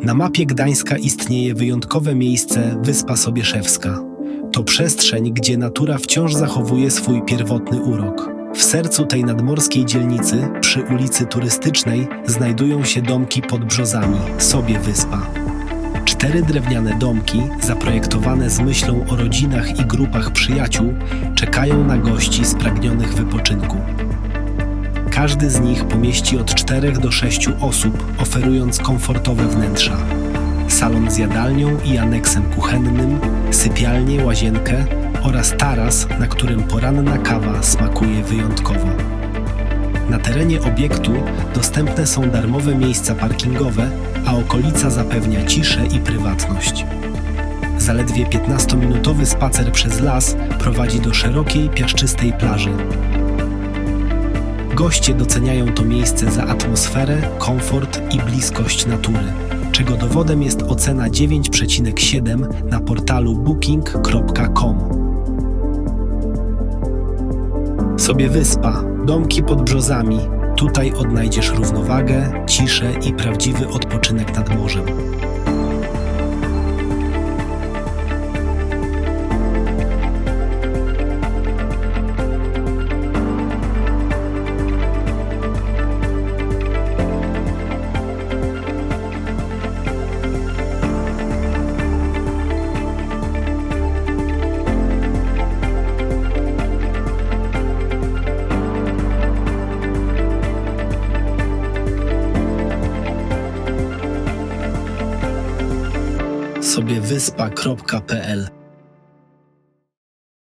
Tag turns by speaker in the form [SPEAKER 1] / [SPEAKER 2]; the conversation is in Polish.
[SPEAKER 1] Na mapie Gdańska istnieje wyjątkowe miejsce Wyspa Sobieszewska. To przestrzeń, gdzie natura wciąż zachowuje swój pierwotny urok. W sercu tej nadmorskiej dzielnicy, przy ulicy Turystycznej, znajdują się domki pod brzozami, sobie wyspa. Cztery drewniane domki, zaprojektowane z myślą o rodzinach i grupach przyjaciół, czekają na gości spragnionych wypoczynku. Każdy z nich pomieści od 4 do 6 osób, oferując komfortowe wnętrza. Salon z jadalnią i aneksem kuchennym, sypialnię, łazienkę oraz taras, na którym poranna kawa smakuje wyjątkowo. Na terenie obiektu dostępne są darmowe miejsca parkingowe, a okolica zapewnia ciszę i prywatność. Zaledwie 15-minutowy spacer przez las prowadzi do szerokiej, piaszczystej plaży. Goście doceniają to miejsce za atmosferę, komfort i bliskość natury, czego dowodem jest ocena 9,7 na portalu booking.com. Sobie wyspa, domki pod brzozami. Tutaj odnajdziesz równowagę, ciszę i prawdziwy odpoczynek nad morzem. Sobie wyspa.pl